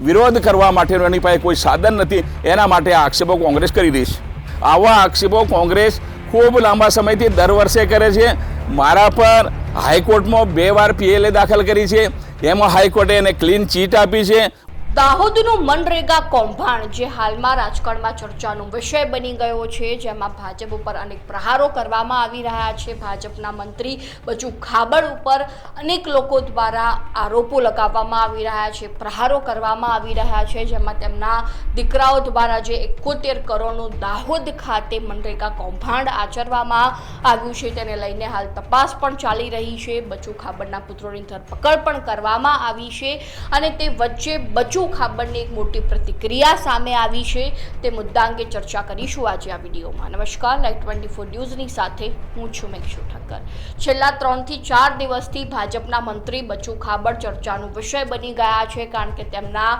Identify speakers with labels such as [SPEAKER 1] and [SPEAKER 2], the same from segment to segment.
[SPEAKER 1] વિરોધ કરવા માટેનું એની પાસે કોઈ સાધન નથી. એના માટે આ આક્ષેપો કોંગ્રેસ કરી છે. આવા આક્ષેપો કોંગ્રેસ ખૂબ લાંબા સમયથી દર વર્ષે કરે છે. મારા પર હાઈકોર્ટમાં બે વાર પીએલએ દાખલ કરી છે. એમાં હાઈકોર્ટે એને ક્લીન ચીટ આપી છે.
[SPEAKER 2] દાહોદનું મનરેગા કૌભાંડ, જે હાલમાં રાજકારણમાં ચર્ચાનો વિષય બની ગયો છે, જેમાં ભાજપ ઉપર અનેક પ્રહારો કરવામાં આવી રહ્યા છે. ભાજપના મંત્રી બચુ ખાબડ ઉપર અનેક લોકો દ્વારા આરોપો લગાવવામાં આવી રહ્યા છે, પ્રહારો કરવામાં આવી રહ્યા છે, જેમાં તેમના દીકરાઓ દ્વારા જે એકોતેર કરોડનું દાહોદ ખાતે મનરેગા કૌભાંડ આચરવામાં આવ્યું છે, તેને લઈને હાલ તપાસ પણ ચાલી રહી છે. બચુ ખાબડના પુત્રોની ધરપકડ પણ કરવામાં આવી છે અને તે વચ્ચે બચુ ખાબડની એક મોટી પ્રતિક્રિયા સામે આવી છે. તે મુદ્દા અંગે ચર્ચા કરીશું આજે આ વિડીયોમાં. નમસ્કાર. લાઈવ ટ્વેન્ટી ફોર ન્યૂઝની સાથે હું છું મેક્ષુ ઠક્કર. છેલ્લા ત્રણથી ચાર દિવસથી ભાજપના મંત્રી બચુ ખાબડ ચર્ચાનો વિષય બની ગયા છે, કારણ કે તેમના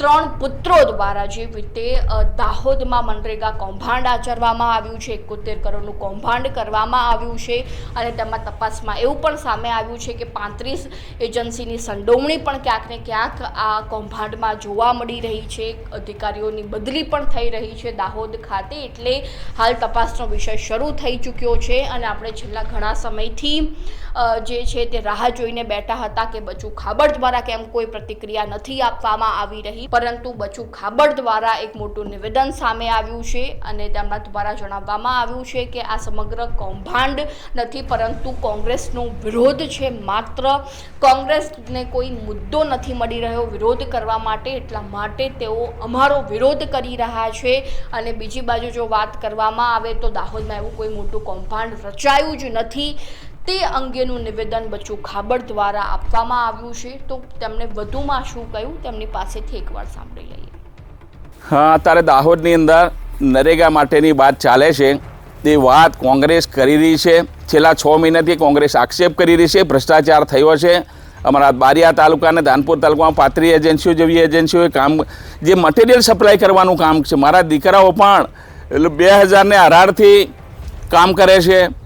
[SPEAKER 2] ત્રણ પુત્રો દ્વારા જે રીતે દાહોદમાં મનરેગા કૌભાંડ આચરવામાં આવ્યું છે, એકોતેર કરોડનું કૌભાંડ કરવામાં આવ્યું છે અને તેમાં તપાસમાં એવું પણ સામે આવ્યું છે કે પાંત્રીસ એજન્સીની સંડોવણી પણ ક્યાંક ને ક્યાંક આ કૌભાંડમાં જોવા મળી રહી છે. અધિકારીઓની બદલી પણ થઈ રહી છે દાહોદ ખાતે એટલે હાલ તપાસનો વિષય શરૂ થઈ ચૂક્યો છે અને આપણે છેલ્લા ઘણા સમયથી જે છે તે રાહ જોઈને બેઠા હતા કે બચુ ખાબડ દ્વારા કેમ કોઈ પ્રતિક્રિયા નથી આપવામાં આવી રહી પરંતુ બચુ ખાબડ દ્વારા એક મોટું નિવેદન સામે આવ્યું છે અને તેમના દ્વારા જણાવવામાં આવ્યું છે કે આ સમગ્ર કૌભાંડ નથી, પરંતુ કોંગ્રેસનો વિરોધ છે. માત્ર કોંગ્રેસને કોઈ મુદ્દો નથી મળી રહ્યો વિરોધ કરવા માટે. એટલા માટે તેઓ અમારો વિરોધ કરી રહ્યા છે. અને બીજી બાજુ જો વાત કરવામાં આવે તો દાહોદમાં એવું કોઈ મોટું કૌભાંડ રચાયું જ નથી. તે અંગેનું નિવેદન બચ્ચુ ખાબડ દ્વારા આપવામાં આવ્યું છે. તો તેમણે વધુમાં શું કહ્યું? તેમની પાસેથી એકવાર સાંભળી લઈએ.
[SPEAKER 1] હા, અત્યારે દાહોદની અંદર નરેગા માટેની વાત ચાલે છે. તે વાત કોંગ્રેસ કરી રહી છે. છેલ્લા છ મહિનાથી કોંગ્રેસ આક્ષેપ કરી રહી છે. ભ્રષ્ટાચાર થયો છે. અમારા બારિયા તાલુકા અને ધાનપુર તાલુકામાં પાત્રી એજન્સીઓ, જેવી એજન્સીઓએ કામ જે મટીરિયલ સપ્લાય કરવાનું કામ છે. મારા દીકરાઓ પણ એટલે બે હજારને અઢારથી કામ કરે છે.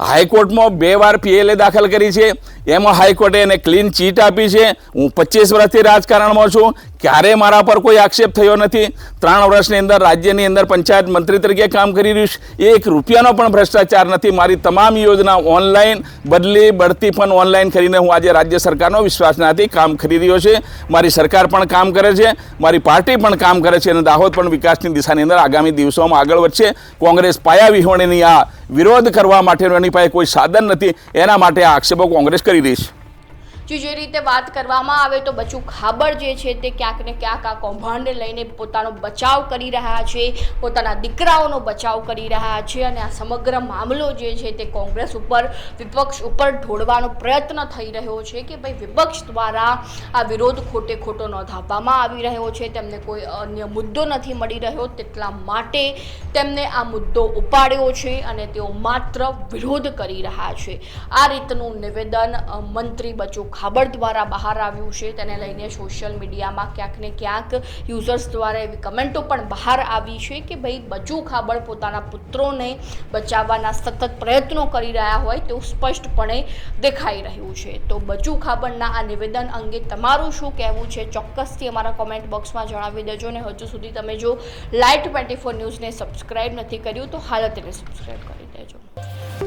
[SPEAKER 1] હાઈકોર્ટમાં બે વાર પીએલએ દાખલ કરી છે. એમાં હાઈકોર્ટે એને ક્લીન ચીટ આપી છે. હું પચીસ વર્ષથી રાજકારણમાં છું. ક્યારે મારા પર કોઈ આક્ષેપ થયો નથી? ત્રણ વર્ષની અંદર રાજ્યની અંદર પંચાયત મંત્રી તરીકે કામ કરી રહ્યું છે. એક રૂપિયાનો પણ ભ્રષ્ટાચાર નથી. મારી તમામ યોજના ઓનલાઈન બદલી, બઢતી પણ ઓનલાઈન કરીને હું આજે રાજ્ય સરકારનો વિશ્વાસનાથી કામ કરી રહ્યો છે. મારી સરકાર પણ કામ કરે છે. મારી પાર્ટી પણ કામ કરે છે અને દાહોદ પણ વિકાસની દિશાની અંદર આગામી દિવસોમાં આગળ વધશે. કોંગ્રેસ પાયા વિહોણીની આ વિરોધ કરવા માટેનું એની પાસે કોઈ સાધન નથી. એના માટે આ આક્ષેપો કોંગ્રેસ કરી રહી છે.
[SPEAKER 2] જો જે રીતે વાત કરવામાં આવે તો બચુ ખાબડ જે છે તે ક્યાંક ને ક્યાંક આ કૌભાંડને લઈને પોતાનો બચાવ કરી રહ્યા છે, પોતાના દીકરાઓનો બચાવ કરી રહ્યા છે અને આ સમગ્ર મામલો જે છે તે કોંગ્રેસ ઉપર, વિપક્ષ ઉપર ઢોળવાનો પ્રયત્ન થઈ રહ્યો છે કે ભાઈ વિપક્ષ દ્વારા આ વિરોધ ખોટે ખોટો નોંધાવવામાં આવી રહ્યો છે, તેમને કોઈ અન્ય મુદ્દો નથી મળી રહ્યો, તેટલા માટે તેમને આ મુદ્દો ઉપાડ્યો છે અને તેઓ માત્ર વિરોધ કરી રહ્યા છે. આ રીતનું નિવેદન મંત્રી બચુ ખાબડ દ્વારા બહાર આવ્યું છે. તેને લઈને સોશિયલ મીડિયામાં ક્યાંક ને ક્યાંક યુઝર્સ દ્વારા એવી કમેન્ટો પણ બહાર આવી છે કે ભાઈ બચુ ખાબડ પોતાના પુત્રોને બચાવવાના સતત પ્રયત્નો કરી રહ્યા હોય તેવું સ્પષ્ટપણે દેખાઈ રહ્યું છે. તો બચુ ખાબડના આ નિવેદન અંગે તમારું શું કહેવું છે? ચોક્કસથી અમારા કોમેન્ટ બોક્સમાં જણાવી દેજો ને હજુ સુધી તમે જો લાઈટ ટ્વેન્ટી ફોર ન્યૂઝને સબસ્ક્રાઈબ નથી કર્યું તો હાલ તેને સબસ્ક્રાઈબ કરી દેજો.